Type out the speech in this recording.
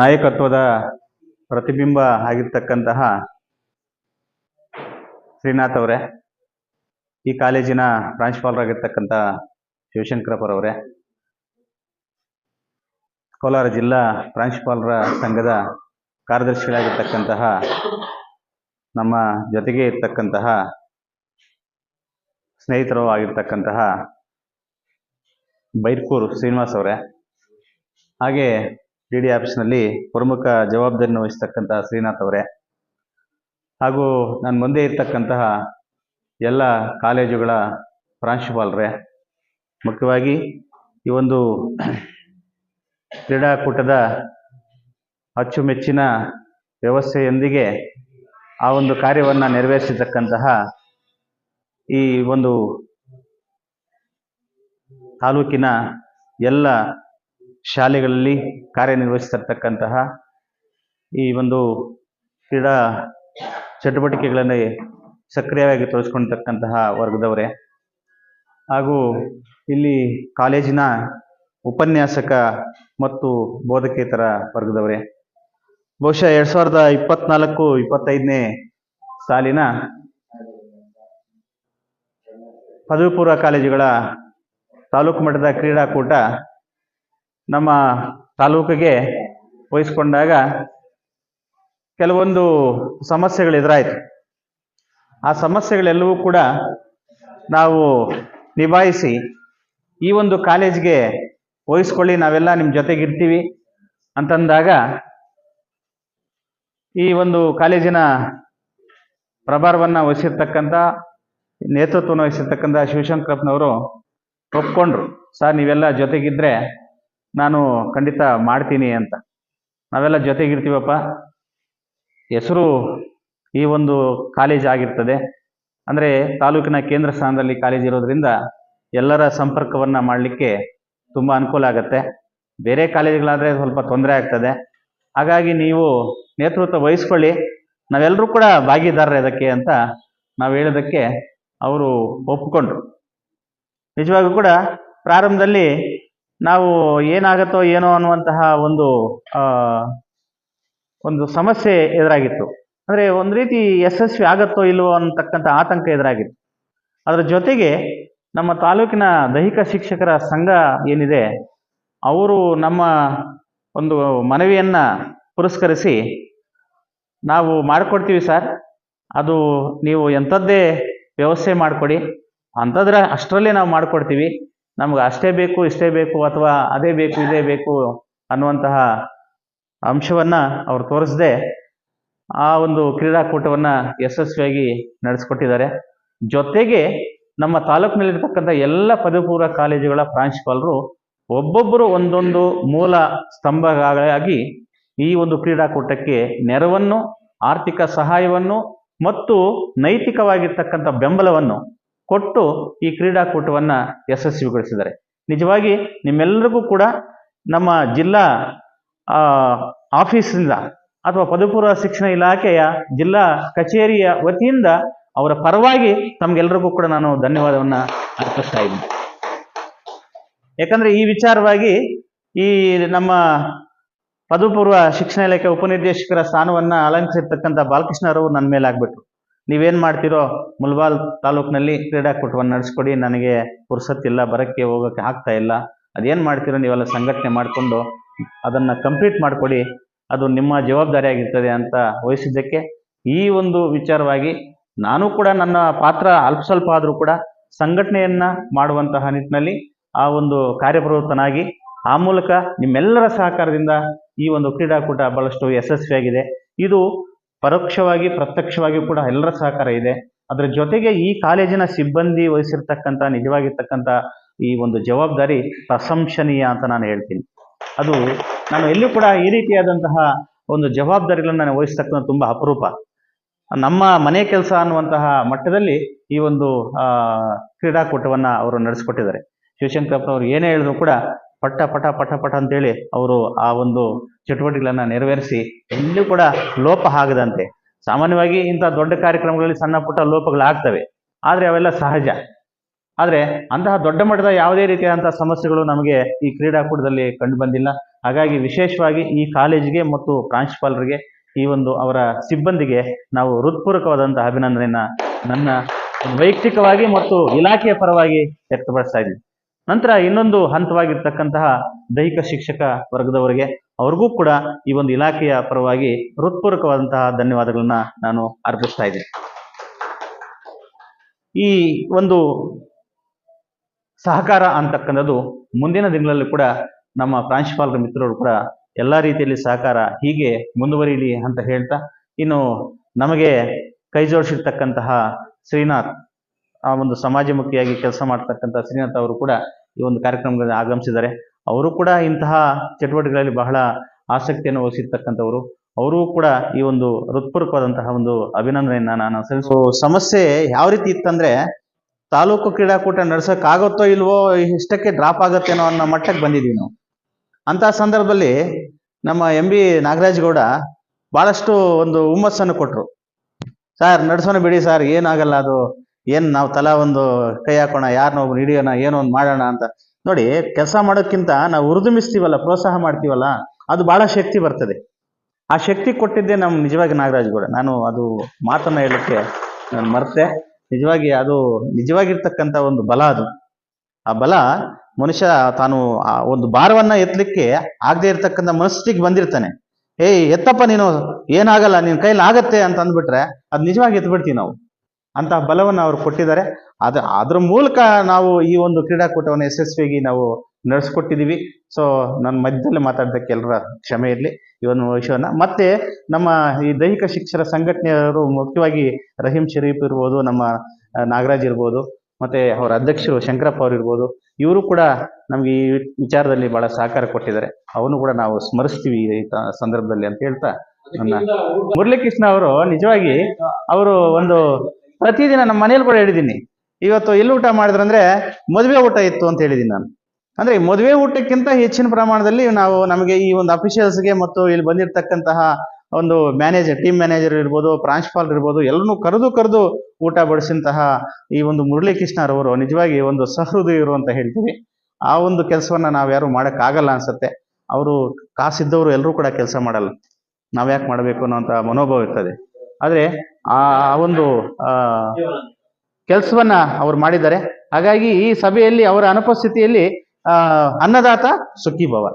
ನಾಯಕತ್ವದ ಪ್ರತಿಬಿಂಬ ಆಗಿರ್ತಕ್ಕಂತಹ ಶ್ರೀನಾಥ್ ಅವರೇ, ಈ ಕಾಲೇಜಿನ ಪ್ರಾಂಶುಪಾಲರಾಗಿರ್ತಕ್ಕಂಥ ಶಿವಶಂಕರಪ್ಪರವರೇ ಕೋಲಾರ ಜಿಲ್ಲಾ ಪ್ರಾಂಶುಪಾಲರ ಸಂಘದ ಕಾರ್ಯದರ್ಶಿಗಳಾಗಿರ್ತಕ್ಕಂತಹ ನಮ್ಮ ಜೊತೆಗೆ ಇರ್ತಕ್ಕಂತಹ ಸ್ನೇಹಿತರು ಆಗಿರ್ತಕ್ಕಂತಹ ಬೈರ್ಕೂರು ಶ್ರೀನಿವಾಸ್ ಅವರೇ, ಹಾಗೆ ಡಿ ಡಿ ಆಫೀಸ್ನಲ್ಲಿ ಪ್ರಮುಖ ಜವಾಬ್ದಾರಿಯನ್ನು ವಹಿಸ್ತಕ್ಕಂತಹ ಶ್ರೀನಾಥ್ ಅವರೇ. ಹಾಗೂ ನನ್ನ ಮುಂದೆ ಇರ್ತಕ್ಕಂತಹ ಎಲ್ಲ ಕಾಲೇಜುಗಳ ಪ್ರಾಂಶುಪಾಲರೇ. ಮುಖ್ಯವಾಗಿ ಈ ಒಂದು ಕ್ರೀಡಾಕೂಟದ ಅಚ್ಚುಮೆಚ್ಚಿನ ವ್ಯವಸ್ಥೆಯೊಂದಿಗೆ ಆ ಒಂದು ಕಾರ್ಯವನ್ನು ನೆರವೇರಿಸತಕ್ಕಂತಹ ಈ ಒಂದು ತಾಲೂಕಿನ ಎಲ್ಲ ಶಾಲೆಗಳಲ್ಲಿ ಕಾರ್ಯನಿರ್ವಹಿಸ್ತಿರ್ತಕ್ಕಂತಹ ಈ ಒಂದು ಕ್ರೀಡಾ ಚಟುವಟಿಕೆಗಳಲ್ಲಿ ಸಕ್ರಿಯವಾಗಿ ತೋರಿಸ್ಕೊಂಡಿರ್ತಕ್ಕಂತಹ ವರ್ಗದವರೇ. ಹಾಗೂ ಇಲ್ಲಿ ಕಾಲೇಜಿನ ಉಪನ್ಯಾಸಕ ಮತ್ತು ಬೋಧಕೇತರ ವರ್ಗದವರೇ. ಬಹುಶಃ ಎರಡು ಸಾವಿರದ ಇಪ್ಪತ್ನಾಲ್ಕು, ಇಪ್ಪತ್ತೈದನೇ ಸಾಲಿನ ಪದವಿ ಪೂರ್ವ ಕಾಲೇಜುಗಳ ತಾಲೂಕು ಮಟ್ಟದ ಕ್ರೀಡಾಕೂಟ ನಮ್ಮ ತಾಲೂಕಿಗೆ ವಹಿಸ್ಕೊಂಡಾಗ ಕೆಲವೊಂದು ಸಮಸ್ಯೆಗಳು ಎದುರಾಯಿತು. ಆ ಸಮಸ್ಯೆಗಳೆಲ್ಲವೂ ಕೂಡ ನಾವು ನಿಭಾಯಿಸಿ ಈ ಒಂದು ಕಾಲೇಜ್ಗೆ ವಹಿಸ್ಕೊಳ್ಳಿ, ನಾವೆಲ್ಲ ನಿಮ್ಮ ಜೊತೆಗಿರ್ತೀವಿ ಅಂತಂದಾಗ ಈ ಒಂದು ಕಾಲೇಜಿನ ಪ್ರಭಾರವನ್ನು ವಹಿಸಿರ್ತಕ್ಕಂಥ, ನೇತೃತ್ವವನ್ನು ವಹಿಸಿರ್ತಕ್ಕಂಥ ಶಿವಶಂಕರಪ್ಪನವರು ಒಪ್ಕೊಂಡ್ರು. ಸರ್, ನೀವೆಲ್ಲ ಜೊತೆಗಿದ್ರೆ ನಾನು ಖಂಡಿತ ಮಾಡ್ತೀನಿ ಅಂತ. ನಾವೆಲ್ಲ ಜೊತೆಗಿರ್ತೀವಪ್ಪ. ಹೆಸರು ಈ ಒಂದು ಕಾಲೇಜ್ ಆಗಿರ್ತದೆ. ಅಂದರೆ ತಾಲೂಕಿನ ಕೇಂದ್ರ ಸ್ಥಾನದಲ್ಲಿ ಕಾಲೇಜ್ ಇರೋದ್ರಿಂದ ಎಲ್ಲರ ಸಂಪರ್ಕವನ್ನು ಮಾಡಲಿಕ್ಕೆ ತುಂಬ ಅನುಕೂಲ ಆಗುತ್ತೆ. ಬೇರೆ ಕಾಲೇಜ್ಗಳಾದರೆ ಸ್ವಲ್ಪ ತೊಂದರೆ ಆಗ್ತದೆ. ಹಾಗಾಗಿ ನೀವು ನೇತೃತ್ವ ವಹಿಸ್ಕೊಳ್ಳಿ. ನಾವೆಲ್ಲರೂ ಕೂಡ ಭಾಗಿದಾರರು ಇದಕ್ಕೆ ಅಂತ ನಾವು ಹೇಳೋದಕ್ಕೆ ಅವರು ಒಪ್ಪಿಕೊಂಡ್ರು ನಿಜವಾಗೂ ಕೂಡ ಪ್ರಾರಂಭದಲ್ಲಿ ನಾವು ಏನಾಗತ್ತೋ ಏನೋ ಅನ್ನುವಂತಹ ಒಂದು ಒಂದು ಸಮಸ್ಯೆ ಎದುರಾಗಿತ್ತು. ಅಂದರೆ ಒಂದು ರೀತಿ ಯಶಸ್ವಿ ಆಗತ್ತೋ ಇಲ್ವೋ ಅನ್ನತಕ್ಕಂಥ ಆತಂಕ ಎದುರಾಗಿತ್ತು. ಅದರ ಜೊತೆಗೆ ನಮ್ಮ ತಾಲೂಕಿನ ದೈಹಿಕ ಶಿಕ್ಷಕರ ಸಂಘ ಏನಿದೆ, ಅವರು ನಮ್ಮ ಒಂದು ಮನವಿಯನ್ನು ಪುರಸ್ಕರಿಸಿ, ನಾವು ಮಾಡಿಕೊಡ್ತೀವಿ ಸರ್, ಅದು ನೀವು ಎಂಥದ್ದೇ ವ್ಯವಸ್ಥೆ ಮಾಡಿಕೊಡಿ, ಅಂಥದ್ರ ಅಷ್ಟರಲ್ಲೇ ನಾವು ಮಾಡಿಕೊಡ್ತೀವಿ. ನಮ್ಗೆ ಅಷ್ಟೇ ಬೇಕು, ಇಷ್ಟೇ ಬೇಕು ಅಥವಾ ಅದೇ ಬೇಕು, ಇದೇ ಬೇಕು ಅನ್ನುವಂತಹ ಅಂಶವನ್ನು ಅವ್ರು ತೋರಿಸದೆ ಆ ಒಂದು ಕ್ರೀಡಾಕೂಟವನ್ನು ಯಶಸ್ವಿಯಾಗಿ ನಡೆಸ್ಕೊಟ್ಟಿದ್ದಾರೆ. ಜೊತೆಗೆ ನಮ್ಮ ತಾಲೂಕಿನಲ್ಲಿರ್ತಕ್ಕಂಥ ಎಲ್ಲ ಪದವಿಪೂರ್ವ ಕಾಲೇಜುಗಳ ಪ್ರಾಂಶುಪಾಲರು ಒಬ್ಬೊಬ್ಬರು ಒಂದೊಂದು ಮೂಲ ಸ್ತಂಭಗಳಾಗಿ ಈ ಒಂದು ಕ್ರೀಡಾಕೂಟಕ್ಕೆ ನೆರವನ್ನು, ಆರ್ಥಿಕ ಸಹಾಯವನ್ನು ಮತ್ತು ನೈತಿಕವಾಗಿರ್ತಕ್ಕಂಥ ಬೆಂಬಲವನ್ನು ಕೊಟ್ಟು ಈ ಕ್ರೀಡಾಕೂಟವನ್ನು ಯಶಸ್ವಿಗೊಳಿಸಿದ್ದಾರೆ. ನಿಜವಾಗಿ ನಿಮ್ಮೆಲ್ಲರಿಗೂ ಕೂಡ ನಮ್ಮ ಜಿಲ್ಲಾ ಆಫೀಸಿಂದ ಅಥವಾ ಪದಪೂರ್ವ ಶಿಕ್ಷಣ ಇಲಾಖೆಯ ಜಿಲ್ಲಾ ಕಚೇರಿಯ ವತಿಯಿಂದ ಅವರ ಪರವಾಗಿ ತಮಗೆಲ್ಲರಿಗೂ ಕೂಡ ನಾನು ಧನ್ಯವಾದವನ್ನು ಅರ್ಪಿಸ್ತಾ ಇದ್ದೀನಿ. ಯಾಕಂದ್ರೆ ಈ ವಿಚಾರವಾಗಿ ಈ ನಮ್ಮ ಪದಪೂರ್ವ ಶಿಕ್ಷಣ ಇಲಾಖೆ ಉಪನಿರ್ದೇಶಕರ ಸ್ಥಾನವನ್ನ ಅಲಂಕರಿಸಿರ್ತಕ್ಕಂಥ ಬಾಲಕೃಷ್ಣರವರು ನನ್ನ ಮೇಲೆ ಆಗ್ಬಿಟ್ರು ನೀವೇನ್ ಮಾಡ್ತೀರೋ ಮುಲ್ಬಾಲ್ ತಾಲೂಕಿನಲ್ಲಿ ಕ್ರೀಡಾಕೂಟವನ್ನು ನಡೆಸ್ಕೊಡಿ, ನನಗೆ ಪುರ್ಸತ್ತಿಲ್ಲ ಬರಕ್ಕೆ ಹೋಗೋಕ್ಕೆ ಆಗ್ತಾ ಇಲ್ಲ. ಅದೇನ್ ಮಾಡ್ತೀರೋ ನೀವೆಲ್ಲ ಸಂಘಟನೆ ಮಾಡಿಕೊಂಡು ಅದನ್ನ ಕಂಪ್ಲೀಟ್ ಮಾಡಿಕೊಡಿ. ಅದು ನಿಮ್ಮ ಜವಾಬ್ದಾರಿ ಆಗಿರ್ತದೆ ಅಂತ ವಹಿಸಿದ್ದಕ್ಕೆ ಈ ಒಂದು ವಿಚಾರವಾಗಿ ನಾನು ಕೂಡ ನನ್ನ ಪಾತ್ರ ಅಲ್ಪ ಸ್ವಲ್ಪ ಆದರೂ ಕೂಡ ಸಂಘಟನೆಯನ್ನ ಮಾಡುವಂತಹ ನಿಟ್ಟಿನಲ್ಲಿ ಆ ಒಂದು ಕಾರ್ಯಪ್ರವೃತ್ತನಾಗಿ ಆ ಮೂಲಕ ನಿಮ್ಮೆಲ್ಲರ ಸಹಕಾರದಿಂದ ಈ ಒಂದು ಕ್ರೀಡಾಕೂಟ ಬಹಳಷ್ಟು ಯಶಸ್ವಿಯಾಗಿದೆ. ಇದು ಪರೋಕ್ಷವಾಗಿ, ಪ್ರತ್ಯಕ್ಷವಾಗಿ ಕೂಡ ಎಲ್ಲರ ಸಹಕಾರ ಇದೆ. ಅದರ ಜೊತೆಗೆ ಈ ಕಾಲೇಜಿನ ಸಿಬ್ಬಂದಿ ವಹಿಸಿರ್ತಕ್ಕಂಥ, ನಿಜವಾಗಿರ್ತಕ್ಕಂಥ ಈ ಒಂದು ಜವಾಬ್ದಾರಿ ಪ್ರಶಂಸನೀಯ ಅಂತ ನಾನು ಹೇಳ್ತೀನಿ. ಅದು ನಾನು ಎಲ್ಲೂ ಕೂಡ ಈ ರೀತಿಯಾದಂತಹ ಒಂದು ಜವಾಬ್ದಾರಿಗಳನ್ನು ನಾನು ವಹಿಸ್ತಕ್ಕಂಥ ತುಂಬ ಅಪರೂಪ. ನಮ್ಮ ಮನೆ ಕೆಲಸ ಅನ್ನುವಂತಹ ಮಟ್ಟದಲ್ಲಿ ಈ ಒಂದು ಕ್ರೀಡಾಕೂಟವನ್ನು ಅವರು ನಡೆಸ್ಕೊಟ್ಟಿದ್ದಾರೆ. ಶಿವಶಂಕರಪ್ಪನವರು ಏನೇ ಹೇಳಿದ್ರು ಕೂಡ ಪಟ ಪಟ ಪಟ ಪಟ ಅಂತೇಳಿ ಅವರು ಆ ಒಂದು ಚಟುವಟಿಕೆಗಳನ್ನ ನೆರವೇರಿಸಿ ಎಲ್ಲೂ ಕೂಡ ಲೋಪ ಆಗದಂತೆ. ಸಾಮಾನ್ಯವಾಗಿ ಇಂಥ ದೊಡ್ಡ ಕಾರ್ಯಕ್ರಮಗಳಲ್ಲಿ ಸಣ್ಣ ಪುಟ್ಟ ಲೋಪಗಳಾಗ್ತವೆ. ಆದರೆ ಅವೆಲ್ಲ ಸಹಜ. ಆದರೆ ಅಂತಹ ದೊಡ್ಡ ಮಟ್ಟದ ಯಾವುದೇ ರೀತಿಯಾದಂತಹ ಸಮಸ್ಯೆಗಳು ನಮಗೆ ಈ ಕ್ರೀಡಾಕೂಟದಲ್ಲಿ ಕಂಡು ಬಂದಿಲ್ಲ. ಹಾಗಾಗಿ ವಿಶೇಷವಾಗಿ ಈ ಕಾಲೇಜಿಗೆ ಮತ್ತು ಪ್ರಾಂಶುಪಾಲರಿಗೆ ಈ ಒಂದು ಅವರ ಸಿಬ್ಬಂದಿಗೆ ನಾವು ಹೃತ್ಪೂರ್ವಕವಾದಂತಹ ಅಭಿನಂದನೆಯನ್ನ ನನ್ನ ವೈಯಕ್ತಿಕವಾಗಿ ಮತ್ತು ಇಲಾಖೆಯ ಪರವಾಗಿ ವ್ಯಕ್ತಪಡಿಸ್ತಾ ಇದ್ದೀನಿ. ನಂತರ ಇನ್ನೊಂದು ಹಂತವಾಗಿರ್ತಕ್ಕಂತಹ ದೈಹಿಕ ಶಿಕ್ಷಕ ವರ್ಗದವರಿಗೆ ಅವ್ರಿಗೂ ಕೂಡ ಈ ಒಂದು ಇಲಾಖೆಯ ಪರವಾಗಿ ಹೃತ್ಪೂರ್ವಕವಾದಂತಹ ಧನ್ಯವಾದಗಳನ್ನ ನಾನು ಅರ್ಪಿಸ್ತಾ ಇದ್ದೀನಿ. ಈ ಒಂದು ಸಹಕಾರ ಅಂತಕ್ಕಂಥದ್ದು ಮುಂದಿನ ದಿನಗಳಲ್ಲಿ ಕೂಡ ನಮ್ಮ ಪ್ರಾಂಶುಪಾಲರ ಮಿತ್ರರು ಕೂಡ ಎಲ್ಲ ರೀತಿಯಲ್ಲಿ ಸಹಕಾರ ಹೀಗೆ ಮುಂದುವರಿಯಲಿ ಅಂತ ಹೇಳ್ತಾ ಇನ್ನು ನಮಗೆ ಕೈ ಜೋಡಿಸಿರ್ತಕ್ಕಂತಹ ಶ್ರೀನಾಥ್ ಆ ಒಂದು ಸಮಾಜಮುಖಿಯಾಗಿ ಕೆಲಸ ಮಾಡ್ತಕ್ಕಂಥ ಶ್ರೀನಾಥ್ ಅವರು ಕೂಡ ಈ ಒಂದು ಕಾರ್ಯಕ್ರಮದಲ್ಲಿ ಆಗಮಿಸಿದ್ದಾರೆ. ಅವರು ಕೂಡ ಇಂತಹ ಚಟುವಟಿಕೆಗಳಲ್ಲಿ ಬಹಳ ಆಸಕ್ತಿಯನ್ನು ವಹಿಸಿರ್ತಕ್ಕಂಥವರು. ಅವರು ಕೂಡ ಈ ಒಂದು ಹೃತ್ಪೂರ್ವಕವಾದಂತಹ ಒಂದು ಅಭಿನಂದನೆಯನ್ನ ನಾನು ಸಲ್ಲಿಸೋ ಸಮಸ್ಯೆ ಯಾವ ರೀತಿ ಇತ್ತಂದ್ರೆ ತಾಲೂಕು ಕ್ರೀಡಾಕೂಟ ನಡ್ಸಕ್ ಆಗುತ್ತೋ ಇಲ್ವೋ ಇಷ್ಟಕ್ಕೆ ಡ್ರಾಪ್ ಆಗತ್ತೇನೋ ಅನ್ನೋ ಮಟ್ಟಕ್ಕೆ ಬಂದಿದ್ದೀವಿ ನಾವು. ಅಂತ ಸಂದರ್ಭದಲ್ಲಿ ನಮ್ಮ ಎಂ ಬಿ ನಾಗರಾಜ್ ಗೌಡ ಬಹಳಷ್ಟು ಒಂದು ಹುಮ್ಮಸ್ಸನ್ನು ಕೊಟ್ರು. ಸರ್, ನಡ್ಸೋಣ ಬಿಡಿ ಸರ್, ಏನಾಗಲ್ಲ ಅದು. ಏನ್ ನಾವು ತಲಾ ಒಂದು ಕೈ ಹಾಕೋಣ ಯಾರನ್ನ ಒಬ್ರು ಹಿಡಿಯೋಣ, ಏನೋ ಒಂದು ಮಾಡೋಣ ಅಂತ. ನೋಡಿ, ಕೆಲಸ ಮಾಡೋಕ್ಕಿಂತ ನಾವು ಉರುದುಮಿಸ್ತೀವಲ್ಲ ಪ್ರೋತ್ಸಾಹ ಮಾಡ್ತೀವಲ್ಲ, ಅದು ಬಹಳ ಶಕ್ತಿ ಬರ್ತದೆ. ಆ ಶಕ್ತಿ ಕೊಟ್ಟಿದ್ದೆ ನಮ್ಮ ನಿಜವಾಗಿ ನಾಗರಾಜ್ ಗೌಡ. ನಾನು ಅದು ಮಾತನ್ನ ಹೇಳಕ್ಕೆ ನಾನು ಮರ್ತೆ. ನಿಜವಾಗಿ ಅದು ನಿಜವಾಗಿರ್ತಕ್ಕಂಥ ಒಂದು ಬಲ ಅದು. ಆ ಬಲ ಮನುಷ್ಯ ತಾನು ಆ ಒಂದು ಭಾರವನ್ನ ಎತ್ತಲಿಕ್ಕೆ ಆಗದೆ ಇರ್ತಕ್ಕಂಥ ಮನಸ್ಸಿಗೆ ಬಂದಿರ್ತಾನೆ. ಏಯ್, ಎತ್ತಪ್ಪ ನೀನು, ಏನಾಗಲ್ಲ ನಿನ್ನ ಕೈಲಿ ಆಗತ್ತೆ ಅಂತ ಅಂದ್ಬಿಟ್ರೆ, ಅದು ನಿಜವಾಗಿ ಎತ್ಬಿಡ್ತೀವಿ ನಾವು. ಅಂತಹ ಬಲವನ್ನು ಅವರು ಕೊಟ್ಟಿದ್ದಾರೆ. ಅದ ಅದ್ರ ಮೂಲಕ ನಾವು ಈ ಒಂದು ಕ್ರೀಡಾಕೂಟವನ್ನು ಯಶಸ್ವಿಯಾಗಿ ನಾವು ನಡೆಸ್ಕೊಟ್ಟಿದ್ದೀವಿ. ಸೊ ನನ್ನ ಮಧ್ಯದಲ್ಲಿ ಮಾತಾಡ್ದಕ್ಕೆ ಎಲ್ಲರ ಕ್ಷಮೆ ಇರಲಿ ಈ ಒಂದು ವಿಷಯವನ್ನು ಮತ್ತೆ ನಮ್ಮ ಈ ದೈಹಿಕ ಶಿಕ್ಷಣ ಸಂಘಟನೆಯವರು ಮುಖ್ಯವಾಗಿ ರಹೀಂ ಶರೀಫ್ ಇರ್ಬೋದು ನಮ್ಮ ನಾಗರಾಜ್ ಇರ್ಬೋದು ಮತ್ತೆ ಅವರ ಅಧ್ಯಕ್ಷರು ಶಂಕರಪ್ಪ ಅವರು ಇರ್ಬೋದು ಇವರು ಕೂಡ ನಮ್ಗೆ ಈ ವಿಚಾರದಲ್ಲಿ ಬಹಳ ಸಹಕಾರ ಕೊಟ್ಟಿದ್ದಾರೆ. ಅವನು ಕೂಡ ನಾವು ಸ್ಮರಿಸ್ತೀವಿ ಈ ಸಂದರ್ಭದಲ್ಲಿ ಅಂತ ಹೇಳ್ತಾ ನನ್ನ ಮುರಳೀಕೃಷ್ಣ ಅವರು ನಿಜವಾಗಿ ಅವರು ಒಂದು ಪ್ರತಿದಿನ ನಮ್ಮ ಮನೇಲಿ ಕೂಡ ಹೇಳಿದ್ದೀನಿ ಇವತ್ತು ಎಲ್ಲಿ ಊಟ ಮಾಡಿದ್ರಂದ್ರೆ ಮದುವೆ ಊಟ ಇತ್ತು ಅಂತ ಹೇಳಿದ್ದೀನಿ ನಾನು. ಅಂದ್ರೆ ಮದುವೆ ಊಟಕ್ಕಿಂತ ಹೆಚ್ಚಿನ ಪ್ರಮಾಣದಲ್ಲಿ ನಾವು ನಮಗೆ ಈ ಒಂದು ಅಫಿಷಿಯಲ್ಸ್ಗೆ ಮತ್ತು ಇಲ್ಲಿ ಬಂದಿರತಕ್ಕಂತಹ ಒಂದು ಮ್ಯಾನೇಜರ್ ಟೀಮ್ ಮ್ಯಾನೇಜರ್ ಇರ್ಬೋದು ಪ್ರಾಂಶುಪಾಲ್ ಇರ್ಬೋದು ಎಲ್ಲರನ್ನೂ ಕರೆದು ಕರೆದು ಊಟ ಬಡಿಸಿದಂತಹ ಈ ಒಂದು ಮುರಳೀಕೃಷ್ಣರವರು ನಿಜವಾಗಿ ಒಂದು ಸಹೃದಯರು ಅಂತ ಹೇಳ್ತೀವಿ. ಆ ಒಂದು ಕೆಲಸವನ್ನ ನಾವ್ಯಾರು ಮಾಡೋಕ್ಕಾಗಲ್ಲ ಅನ್ಸುತ್ತೆ. ಅವರು ಕಾಸಿದ್ದವರು ಎಲ್ಲರೂ ಕೂಡ ಕೆಲಸ ಮಾಡಲ್ಲ. ನಾವ್ಯಾಕೆ ಮಾಡಬೇಕು ಅನ್ನೋಂಥ ಮನೋಭಾವ ಇರ್ತದೆ. ಆದರೆ ಆ ಒಂದು ಕೆಲಸವನ್ನ ಅವ್ರು ಮಾಡಿದ್ದಾರೆ. ಹಾಗಾಗಿ ಈ ಸಭೆಯಲ್ಲಿ ಅವರ ಅನುಪಸ್ಥಿತಿಯಲ್ಲಿ ಅನ್ನದಾತ ಸುಖಿ ಭವ